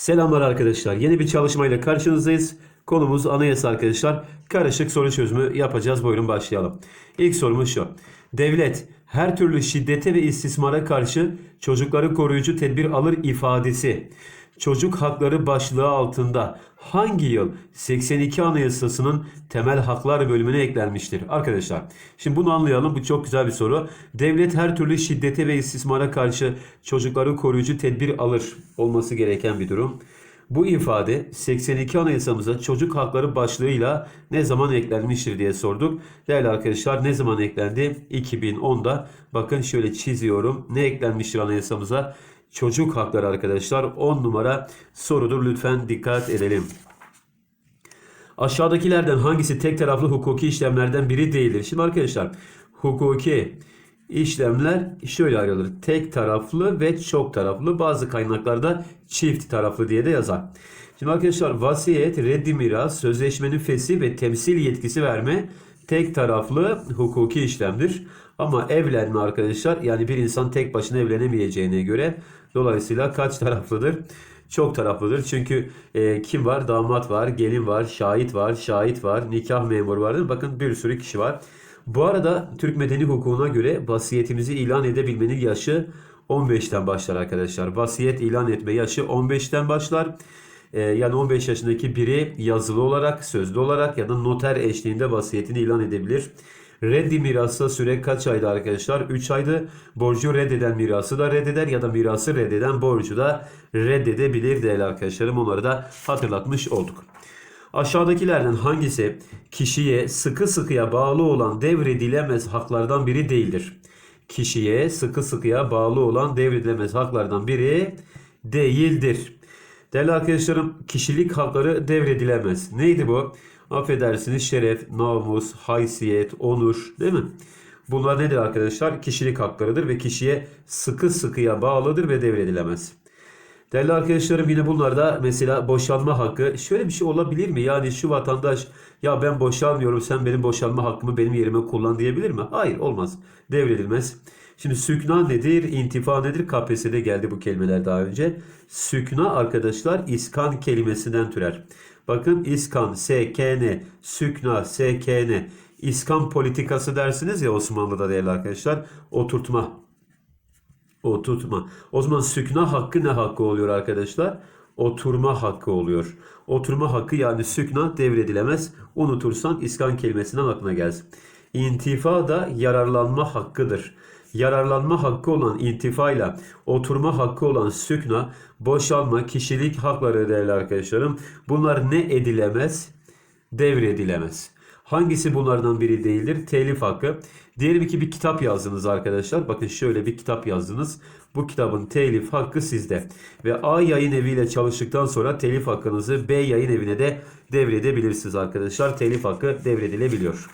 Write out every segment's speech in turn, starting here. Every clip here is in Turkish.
Selamlar arkadaşlar. Yeni bir çalışmayla karşınızdayız. Konumuz anayasa arkadaşlar. Karışık soru çözümü yapacağız. Buyurun başlayalım. İlk sorumuz şu. Devlet her türlü şiddete ve istismara karşı çocukları koruyucu tedbir alır ifadesi. Çocuk hakları başlığı altında hangi yıl 82 Anayasası'nın temel haklar bölümüne eklenmiştir? Arkadaşlar şimdi bunu anlayalım. Bu çok güzel bir soru. Devlet her türlü şiddete ve istismara karşı çocukları koruyucu tedbir alır olması gereken bir durum. Bu ifade 82 Anayasamıza çocuk hakları başlığıyla ne zaman eklenmiştir diye sorduk. Değerli arkadaşlar ne zaman eklendi? 2010'da. Bakın şöyle çiziyorum. Ne eklenmiştir anayasamıza? Çocuk hakları arkadaşlar 10 numara sorudur. Lütfen dikkat edelim. Aşağıdakilerden hangisi tek taraflı hukuki işlemlerden biri değildir? Şimdi arkadaşlar hukuki işlemler şöyle ayrılır. Tek taraflı ve çok taraflı. Bazı kaynaklarda çift taraflı diye de yazar. Şimdi arkadaşlar vasiyet, reddi miras, sözleşmenin fesi ve temsil yetkisi verme tek taraflı hukuki işlemdir. Ama evlenme arkadaşlar yani bir insan tek başına evlenemeyeceğine göre dolayısıyla kaç taraflıdır? Çok taraflıdır. Çünkü e, kim var? Damat var, gelin var, şahit var, şahit var, nikah memuru var. Bakın bir sürü kişi var. Bu arada Türk Medeni Hukuku'na göre vasiyetimizi ilan edebilmenin yaşı 15'ten başlar arkadaşlar. Vasiyet ilan etme yaşı 15'ten başlar. Ee, yani 15 yaşındaki biri yazılı olarak, sözlü olarak ya da noter eşliğinde vasiyetini ilan edebilir. Reddi mirasta süre kaç aydı arkadaşlar? 3 aydı. Borcu reddeden mirası da reddeder ya da mirası reddeden borcu da reddedebilir değerli arkadaşlarım. Onları da hatırlatmış olduk. Aşağıdakilerden hangisi kişiye sıkı sıkıya bağlı olan devredilemez haklardan biri değildir? Kişiye sıkı sıkıya bağlı olan devredilemez haklardan biri değildir. Değerli arkadaşlarım kişilik hakları devredilemez. Neydi bu? Affedersiniz şeref, namus, haysiyet, onur değil mi? Bunlar nedir arkadaşlar? Kişilik haklarıdır ve kişiye sıkı sıkıya bağlıdır ve devredilemez. Değerli arkadaşlarım yine bunlarda mesela boşanma hakkı şöyle bir şey olabilir mi? Yani şu vatandaş ya ben boşanmıyorum sen benim boşanma hakkımı benim yerime kullan diyebilir mi? Hayır olmaz. Devredilmez. Şimdi sükna nedir? İntifa nedir? KPSS'de geldi bu kelimeler daha önce. Sükna arkadaşlar iskan kelimesinden türer. Bakın iskan, SKN, sükna, SKN, iskan politikası dersiniz ya Osmanlı'da değerli arkadaşlar. Oturtma, Oturtma. O zaman sükna hakkı ne hakkı oluyor arkadaşlar? Oturma hakkı oluyor. Oturma hakkı yani sükna devredilemez. Unutursan iskan kelimesinden aklına gelsin. İntifa da yararlanma hakkıdır. Yararlanma hakkı olan intifayla oturma hakkı olan sükna, boşalma, kişilik hakları değerli arkadaşlarım. Bunlar ne edilemez? Devredilemez. Hangisi bunlardan biri değildir? Telif hakkı. Diyelim ki bir kitap yazdınız arkadaşlar. Bakın şöyle bir kitap yazdınız. Bu kitabın telif hakkı sizde. Ve A yayın eviyle çalıştıktan sonra telif hakkınızı B yayın evine de devredebilirsiniz arkadaşlar. Telif hakkı devredilebiliyor.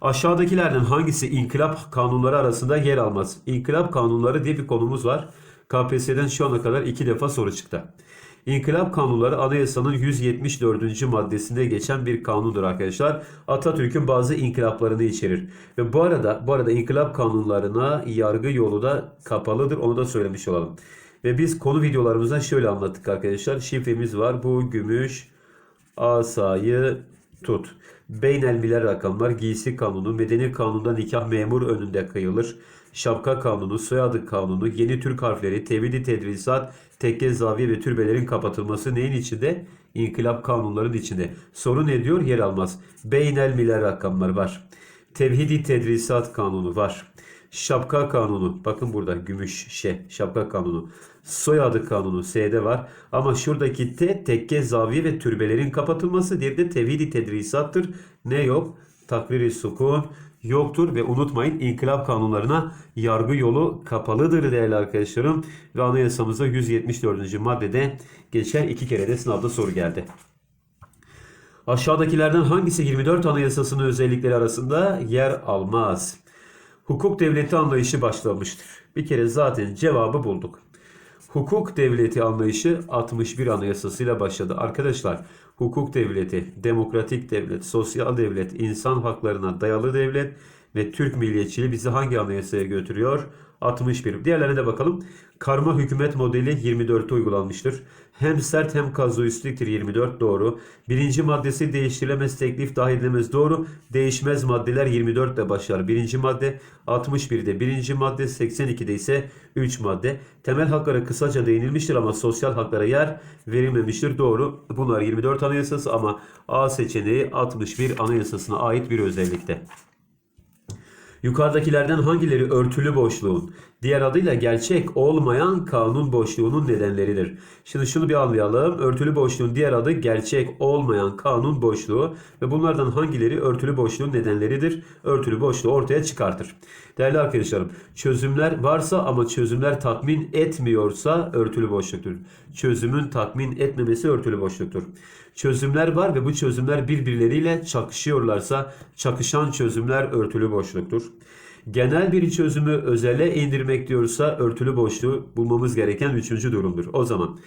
Aşağıdakilerden hangisi inkılap kanunları arasında yer almaz? İnkılap kanunları diye bir konumuz var. KPSS'den şu ana kadar iki defa soru çıktı. İnkılap kanunları anayasanın 174. maddesinde geçen bir kanundur arkadaşlar. Atatürk'ün bazı inkılaplarını içerir. Ve bu arada bu arada inkılap kanunlarına yargı yolu da kapalıdır. Onu da söylemiş olalım. Ve biz konu videolarımızda şöyle anlattık arkadaşlar. Şifremiz var. Bu gümüş asayı tut. Beynelmiler rakamlar, giysi kanunu, medeni kanunda nikah memur önünde kıyılır. Şapka kanunu, soyadı kanunu, yeni Türk harfleri, tevhidi tedrisat, tekke zaviye ve türbelerin kapatılması neyin içinde? İnkılap kanunların içinde. Sorun ne diyor? Yer almaz. Beynelmiler rakamlar var. Tevhidi tedrisat kanunu var. Şapka kanunu. Bakın burada gümüş şey şapka kanunu. Soyadı kanunu S'de var. Ama şuradaki T tekke zaviye ve türbelerin kapatılması. Diğeri de tevhidi tedrisattır. Ne yok? Takviri sukun yoktur ve unutmayın inkılap kanunlarına yargı yolu kapalıdır değerli arkadaşlarım. Ve anayasamızda 174. maddede geçer iki kere de sınavda soru geldi. Aşağıdakilerden hangisi 24 Anayasası'nın özellikleri arasında yer almaz? Hukuk devleti anlayışı başlamıştır. Bir kere zaten cevabı bulduk. Hukuk devleti anlayışı 61 Anayasasıyla başladı. Arkadaşlar hukuk devleti, demokratik devlet, sosyal devlet, insan haklarına dayalı devlet ve Türk milliyetçiliği bizi hangi anayasaya götürüyor? 61. Diğerlerine de bakalım. Karma hükümet modeli 24'te uygulanmıştır. Hem sert hem kazuistiktir 24 doğru. Birinci maddesi değiştirilemez teklif dahil edilemez doğru. Değişmez maddeler 24 ile başlar. Birinci madde 61'de. Birinci madde 82'de ise 3 madde. Temel haklara kısaca değinilmiştir ama sosyal haklara yer verilmemiştir. Doğru. Bunlar 24 anayasası ama A seçeneği 61 anayasasına ait bir özellikte. Yukarıdakilerden hangileri örtülü boşluğun, diğer adıyla gerçek olmayan kanun boşluğunun nedenleridir? Şimdi şunu bir anlayalım. Örtülü boşluğun diğer adı gerçek olmayan kanun boşluğu ve bunlardan hangileri örtülü boşluğun nedenleridir? Örtülü boşluğu ortaya çıkartır. Değerli arkadaşlarım, çözümler varsa ama çözümler tatmin etmiyorsa örtülü boşluktur. Çözümün tatmin etmemesi örtülü boşluktur. Çözümler var ve bu çözümler birbirleriyle çakışıyorlarsa çakışan çözümler örtülü boşluktur. Genel bir çözümü özele indirmek diyorsa örtülü boşluğu bulmamız gereken üçüncü durumdur. O zaman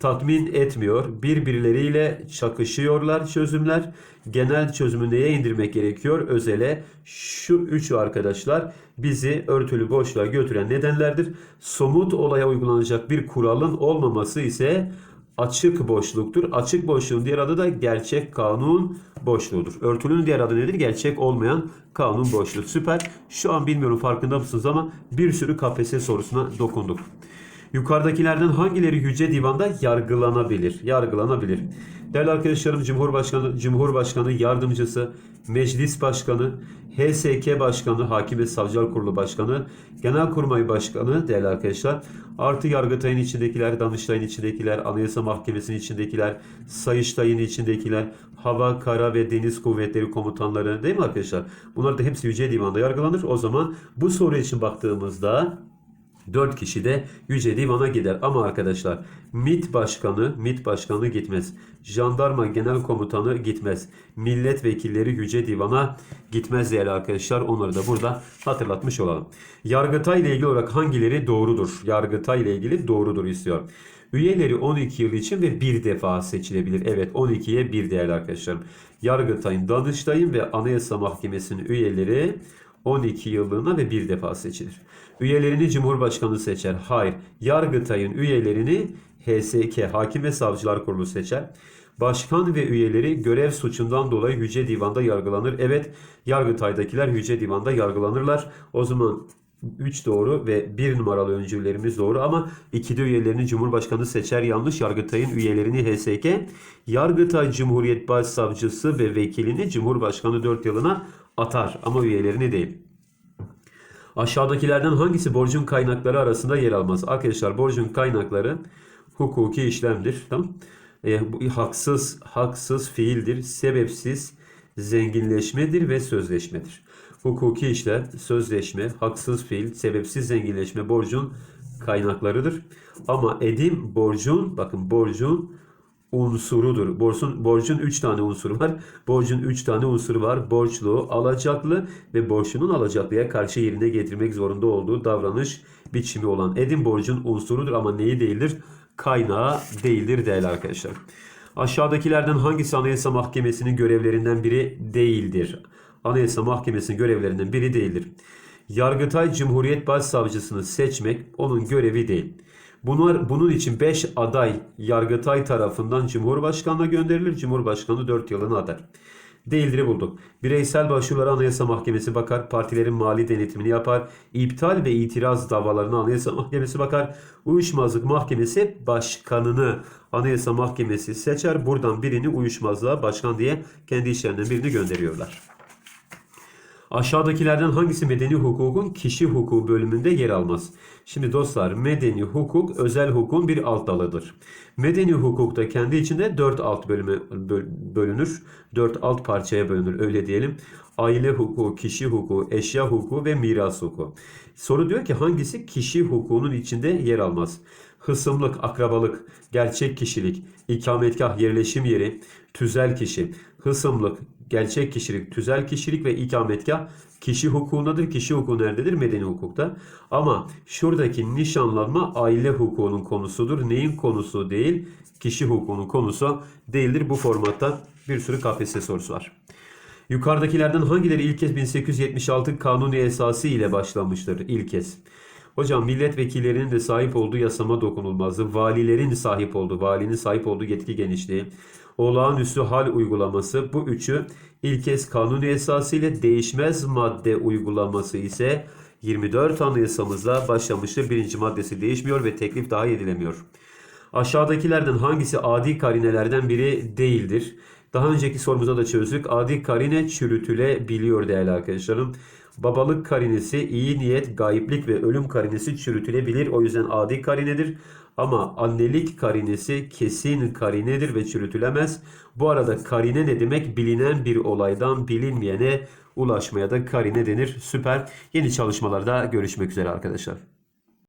tatmin etmiyor, birbirleriyle çakışıyorlar çözümler. Genel çözümü neye indirmek gerekiyor? Özele. Şu üç arkadaşlar bizi örtülü boşluğa götüren nedenlerdir. Somut olaya uygulanacak bir kuralın olmaması ise açık boşluktur. Açık boşluğun diğer adı da gerçek kanun boşluğudur. Örtülünün diğer adı nedir? Gerçek olmayan kanun boşluğu. Süper. Şu an bilmiyorum farkında mısınız ama bir sürü KPSS sorusuna dokunduk. Yukarıdakilerden hangileri Yüce Divan'da yargılanabilir? Yargılanabilir. Değerli arkadaşlarım Cumhurbaşkanı, Cumhurbaşkanı Yardımcısı, Meclis Başkanı, HSK Başkanı, Hakim ve Savcılar Kurulu Başkanı, Genelkurmay Başkanı değerli arkadaşlar, artı Yargıtay'ın içindekiler, Danıştay'ın içindekiler, Anayasa Mahkemesi'nin içindekiler, Sayıştay'ın içindekiler, Hava, Kara ve Deniz Kuvvetleri Komutanları değil mi arkadaşlar? Bunlar da hepsi Yüce Divan'da yargılanır. O zaman bu soru için baktığımızda 4 kişi de Yüce Divan'a gider. Ama arkadaşlar MİT Başkanı, MİT Başkanı gitmez. Jandarma Genel Komutanı gitmez. Milletvekilleri Yüce Divan'a gitmez değerli arkadaşlar. Onları da burada hatırlatmış olalım. Yargıtay ile ilgili olarak hangileri doğrudur? Yargıtay ile ilgili doğrudur istiyor. Üyeleri 12 yıl için ve bir defa seçilebilir. Evet 12'ye bir değerli arkadaşlarım. Yargıtay'ın, Danıştay'ın ve Anayasa Mahkemesi'nin üyeleri 12 yıllığına ve bir defa seçilir. Üyelerini Cumhurbaşkanı seçer. Hayır. Yargıtay'ın üyelerini HSK, Hakim ve Savcılar Kurulu seçer. Başkan ve üyeleri görev suçundan dolayı Yüce Divan'da yargılanır. Evet, Yargıtay'dakiler Yüce Divan'da yargılanırlar. O zaman 3 doğru ve 1 numaralı öncülerimiz doğru ama 2'de üyelerini Cumhurbaşkanı seçer yanlış. Yargıtay'ın üyelerini HSK, Yargıtay Cumhuriyet Başsavcısı ve vekilini Cumhurbaşkanı 4 yılına atar ama üyelerini değil. Aşağıdakilerden hangisi borcun kaynakları arasında yer almaz? Arkadaşlar borcun kaynakları hukuki işlemdir. Tamam? E, bu haksız haksız fiildir, sebepsiz zenginleşmedir ve sözleşmedir. Hukuki işler, sözleşme, haksız fiil, sebepsiz zenginleşme borcun kaynaklarıdır. Ama edim borcun, bakın borcun unsurudur. Borcun, borcun 3 tane unsuru var. Borcun 3 tane unsuru var. Borçlu, alacaklı ve borçlunun alacaklıya karşı yerine getirmek zorunda olduğu davranış biçimi olan edim borcun unsurudur ama neyi değildir? Kaynağı değildir değerli arkadaşlar. Aşağıdakilerden hangisi Anayasa Mahkemesi'nin görevlerinden biri değildir? Anayasa Mahkemesi'nin görevlerinden biri değildir. Yargıtay Cumhuriyet Başsavcısını seçmek onun görevi değil. Bunlar, bunun için 5 aday Yargıtay tarafından Cumhurbaşkanı'na gönderilir. Cumhurbaşkanı 4 yılını adar. Değildir'i bulduk. Bireysel başvurulara Anayasa Mahkemesi bakar. Partilerin mali denetimini yapar. İptal ve itiraz davalarına Anayasa Mahkemesi bakar. Uyuşmazlık Mahkemesi başkanını Anayasa Mahkemesi seçer. Buradan birini uyuşmazlığa başkan diye kendi işlerinden birini gönderiyorlar. Aşağıdakilerden hangisi medeni hukukun kişi hukuku bölümünde yer almaz? Şimdi dostlar medeni hukuk özel hukukun bir alt dalıdır. Medeni hukukta kendi içinde dört alt bölüme böl- bölünür. Dört alt parçaya bölünür öyle diyelim. Aile hukuku, kişi hukuku, eşya hukuku ve miras hukuku. Soru diyor ki hangisi kişi hukukunun içinde yer almaz? Hısımlık, akrabalık, gerçek kişilik, ikametgah, yerleşim yeri, tüzel kişi, hısımlık, gerçek kişilik, tüzel kişilik ve ikametgah kişi hukukundadır. Kişi hukuku nerededir? Medeni hukukta. Ama şuradaki nişanlanma aile hukukunun konusudur. Neyin konusu değil? Kişi hukukunun konusu değildir. Bu formatta bir sürü KPSS sorusu var. Yukarıdakilerden hangileri ilk kez 1876 kanuni esası ile başlamıştır? İlk kez. Hocam milletvekillerinin de sahip olduğu yasama dokunulmazlığı, valilerin sahip olduğu, valinin sahip olduğu yetki genişliği, olağanüstü hal uygulaması bu üçü ilk kez kanuni esası ile değişmez madde uygulaması ise 24 Anayasamızda başlamıştır. Birinci maddesi değişmiyor ve teklif daha edilemiyor. Aşağıdakilerden hangisi adi karinelerden biri değildir? Daha önceki sorumuza da çözdük. Adi karine çürütülebiliyor değerli arkadaşlarım. Babalık karinesi, iyi niyet, gayiplik ve ölüm karinesi çürütülebilir. O yüzden adi karinedir. Ama annelik karinesi kesin karinedir ve çürütülemez. Bu arada karine ne demek? Bilinen bir olaydan bilinmeyene ulaşmaya da karine denir. Süper. Yeni çalışmalarda görüşmek üzere arkadaşlar.